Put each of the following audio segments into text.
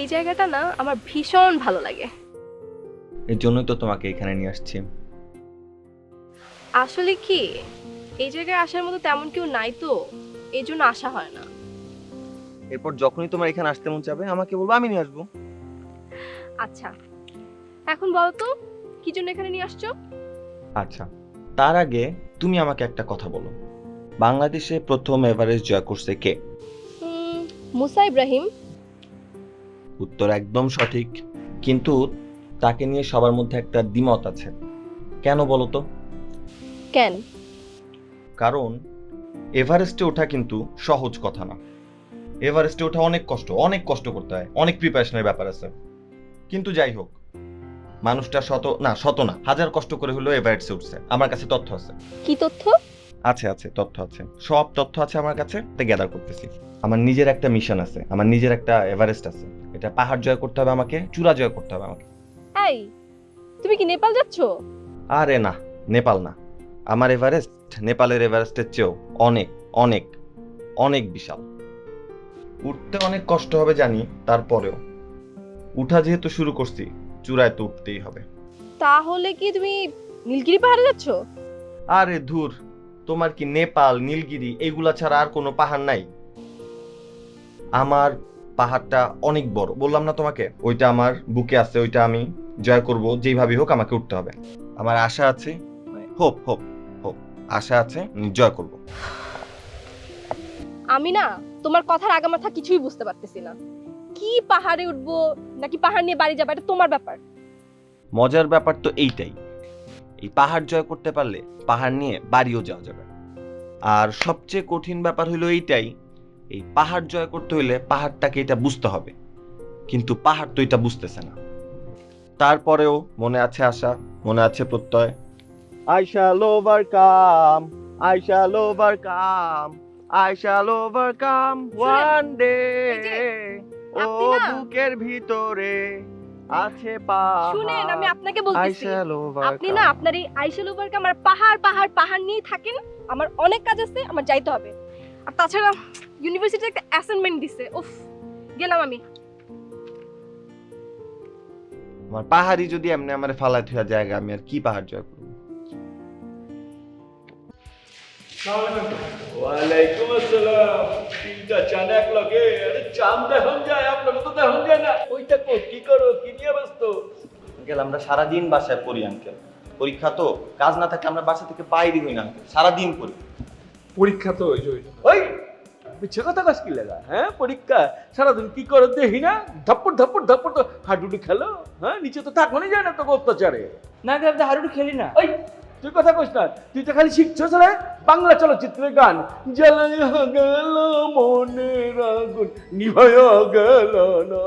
এই জায়গাটা না আমার ভীষণ ভালো লাগে। এর জন্যই তো তোমাকে এখানে নিয়ে আসছি। আসলে কি এই জায়গায় আসার মতো তেমন কেউ নাই তো এই জন্য আসা হয় না। এরপর যখনই তোমার এখানে আসতে মন চাবে আমাকে বলব আমি নিয়ে আসব। আচ্ছা এখন বলো তো কি জন্য এখানে নিয়ে আসছো? আচ্ছা তার আগে তুমি আমাকে একটা কথা বলো। বাংলাদেশে প্রথম এভারেস্ট জয় করছে কে? মুসা ইব্রাহিম। উত্তর একদম সঠিক। কিন্তু তাকে নিয়ে সবার মধ্যে একটা দ্বিমত আছে। কেন বলো তো? কেন? কারণ এভারেস্টে ওঠা কিন্তু সহজ কথা না। এভারেস্টে ওঠা অনেক কষ্ট অনেক কষ্ট করতে হয় অনেক প্রিপারেশনের ব্যাপার আছে। কিন্তু যাই হোক মানুষটা শত না শত না হাজার কষ্ট করে হলেও এভারেস্টে উঠছে। আমার কাছে তথ্য আছে। কি তথ্য? আছে আছে তথ্য আছে। সব তথ্য আছে আমার কাছে গ্যাদার করতেছি। আমার নিজের একটা মিশন আছে আমার নিজের একটা এভারেস্ট আছে। এটা পাহাড় জয় করতে হবে আমাকে চূড়া জয় করতে হবে আমাকে। এই তুমি কি নেপাল যাচ্ছো? আরে না নেপাল না। আমার এভারেস্ট নেপালের এভারেস্টের চেয়েও অনেক অনেক অনেক বিশাল। উঠতে অনেক কষ্ট হবে জানি তারপরেও। উঠা যেহেতু শুরু করছি চূড়ায় তো উঠতেই হবে। তাহলে কি তুমি নীলগিরি পাহাড়ে যাচ্ছ? আরে ধুর তোমার কি নেপাল নীলগিরি এগুলা ছাড়া আর কোনো পাহাড় নাই? আমার পাহাড়টা অনেক বড়। বললাম না তোমাকে ওইটা আমার বুকে আছে ওইটা আমি জয় করব যেইভাবে হোক আমাকে উঠতে হবে। আমার আশা আছে হোপ হোপ হোপ আশা আছে জয় করব। আমি না তোমার কথার আগামাথা কিছুই বুঝতে পারতেছি না। কি পাহাড়ে উঠবো নাকি পাহাড় নিয়ে বাড়ি যাব এটা তোমার ব্যাপার। মজার ব্যাপার তো এইটাই। এই পাহাড় জয় করতে পারলে পাহাড় নিয়ে বাড়িও যাওয়া যাবে। আর সবচেয়ে কঠিন ব্যাপার হলো এইটাই এই পাহাড় জয় করতে হইলে পাহাড়টাকে এটা বুঝতে হবে। কিন্তু পাহাড় তো এটা বুঝতেছে না। তারপরেও মনে আছে আশা মনে আছে প্রত্যয়। I shall overcome I shall overcome I shall overcome one day ও বুকের ভিতরে আছে শুনেন আমি আপনাকে বলতেছি। আপনি না আপনার এই আইসেল ওভারকে আমার পাহাড় পাহাড় পাহাড় নিয়ে থাকেন। আমার অনেক কাজ আছে আমার যাইতে হবে। আর তাছাড়া ইউনিভার্সিটি একটা অ্যাসাইনমেন্ট দিছে। উফ গেলাম আমি। আমার পাহাড়ি যদি এমনি আমার ফালাই থুয়া জায়গা আমি আর কি পাহাড় জয় করব? ওয়ালাইকুম আসসালাম। তিনটা চান এক লগে আরে চাম দেখুন যায় আপনাকে তো দেখুন যায় না। ওইটা কো কি করো কি নিয়ে ব্যস্ত? আঙ্কেল আমরা সারাদিন বাসায় পড়ি আঙ্কেল পরীক্ষা তো কাজ না থাকলে আমরা বাসা থেকে বাইরে হই না সারাদিন পড়ি। পরীক্ষা তো ওই যে ওই মিছে কথা কাজ কি লাগা হ্যাঁ পরীক্ষা। সারাদিন কি করো দেখি না ধপ্পড় ধপ্পড় ধপ্পড় তো হাডুডু খেলো হ্যাঁ নিচে তো থাকোনি যায় না তো অত্যাচারে। না আমি হারুডু খেলি না। ওই তুই কথা কইস না তুই তো খালি শিখছস রে বাংলা চলচ্চিত্রের গান। জ্বালায়া গেল মনের আগুন নিভায়া গেল না।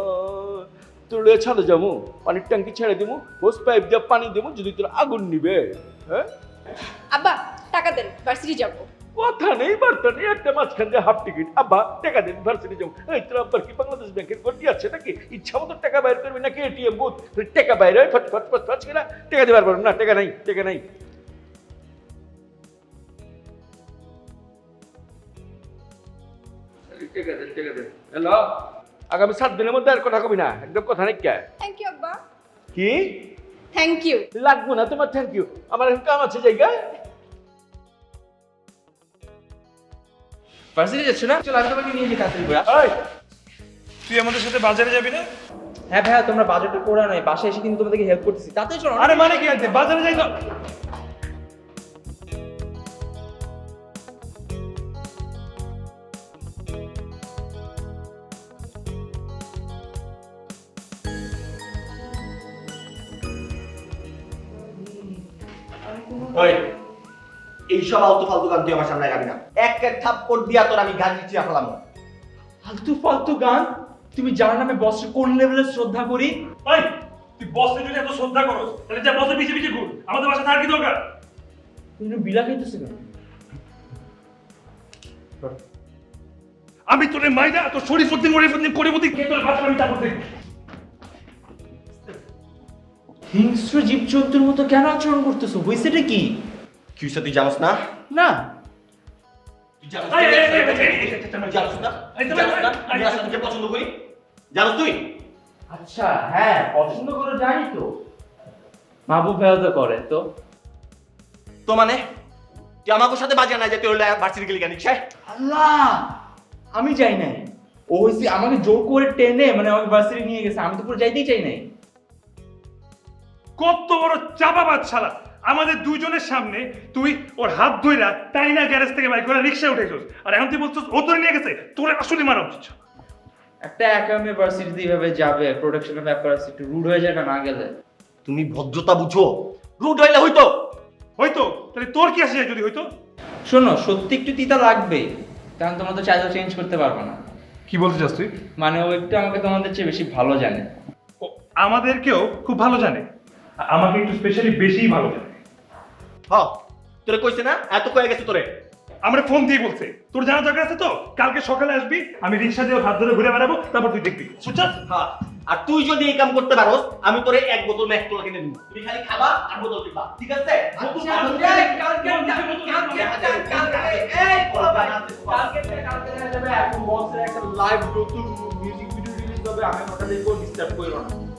তোর ছাড়ে যাব পানির ট্যাঙ্কি ছেড়ে দেবো হোস পাইপ দিয়ে পানি দেবো যদি তোর আগুন নিবে হ্যাঁ? আব্বা টাকা দেন ভার্সিটি যাব। কথা নেই বার্তা নেই একটা মাঝখান দিয়ে হাফ টিকিট আব্বা টাকা দেন ভার্সিটি যাব এই তোর আব্বার কি বাংলাদেশ ব্যাংকের গন্ডি আছে নাকি? ইচ্ছা মতো টাকা বাইর করবি নাকি এটিএম বুথ টাকা বাইরে হয় ফট ফট ফট ফট করে টাকা দিবার পারব না টাকা নাই টাকা নাই। টাকা দেন টাকা দেন। হ্যালো? আগামী সাত দিনের মধ্যে আর কথা কবি না একদম কথা নেই কে? থ্যাংক ইউ আব্বা। কি? থ্যাংক ইউ লাগবো না তোমার থ্যাংক ইউ আমার এখন কাম আছে জায়গা ভার্সিটি যাচ্ছ না? চলো আমি তোমাকে নিয়ে যাই তাড়াতাড়ি করে এই তুই আমাদের সাথে বাজারে যাবি না? হ্যাঁ ভাইয়া তোমরা বাজেটটা করে নয় বাসায় এসে কিন্তু তোমাদেরকে হেল্প করতেছি। তাতে চলো আরে মানে কি আছে? বাজারে যাই তো। ওই এইসব আলতু ফালতু গান তুই আমার সামনে গাবি না। এক এক থাপ্পড় দিয়া তোর আমি গান চিয়া ফেলাম। ফালতু ফালতু গান? তুমি যার নামে বসে কোন লেভেলের শ্রদ্ধা করি? ভাই তুই বসে যদি এত শ্রদ্ধা করো তাহলে যা বসে পিছিয়ে পিছিয়ে ঘুর। আমাদের বাসা থাকার কি দরকার? তুমি বিলা খাইতেছো কেন? আমি তোর মাইদা তোর শরীফুদ্দিন মরিফুদ্দিন করিবুদ্দিন কে তোর বাসা আমি তারপর দেখব হিংস্র জীবজন্তুর মতো কেন আচরণ করতেছো? হয়েছেটা কি? কি হইছে তুই জানোস না না তুই জানোস না? জানোস তুই জানোস আমি পছন্দ করি জানোস তুই আচ্ছা হ্যাঁ পছন্দ করে জানি তো মাহবুব ভাইও তো করে তো তো মানে তুই আমাকে সাথে বাজে না যে তুই ভার্সিটি গেলি কেন রিক্সায় আল্লাহ আমি যাই নাই ও হইছে আমাকে জোর করে টেনে মানে আমাকে ভার্সিটি নিয়ে গেছে আমি তো পুরো যাইতেই চাই নাই কত বড় চাপাবাজ ছাড়া আমাদের দুইজনের সামনে তুই ওর হাত ধইরা তাই না গ্যারেজ থেকে বাইক করে রিক্সায় উঠেছিস আর এখন তুই বলছিস ও তোরে নিয়ে গেছে তোর আসলে মারা উচিত। একটা একা মেয়ে ভার্সিটিতে এইভাবে যাবে প্রোডাকশনের ব্যাপার আছে একটু রুড হয়ে যায় না গেলে? তুমি ভদ্রতা বুঝো। রুট হইলে হইতো। হয়তো তাহলে তোর কি আসে যদি হয়তো শোনো সত্যি একটু তিতা লাগবেই কারণ তোমরা তো চাইলেও চেঞ্জ করতে পারবে না। কি বলতে চাস তুই? মানে ও একটু আমাকে তোমাদের চেয়ে বেশি ভালো জানে। ও আমাদেরকেও খুব ভালো জানে। আমাকে একটু স্পেশালি বেশিই ভালো জানে। হ তোরে কইছে না এত কয়ে গেছে তোরে আমরা ফোন দিয়ে বলছে তোর জানা দরকার আছে তো কালকে সকালে আসবি আমি রিক্সা দিয়ে হাত ধরে ঘুরে বেড়াবো তারপর তুই দেখবি বুঝছাস হ্যাঁ আর তুই যদি এই কাম করতে পারোস আমি তোরে এক বোতল ম্যাকটোলা কিনে দিব তুমি খালি খাবা আর বোতল দিবা ঠিক আছে লাইভ নতুন মিউজিক ভিডিও রিলিজ হবে আমি ওটা দেখব ডিস্টার্ব করো না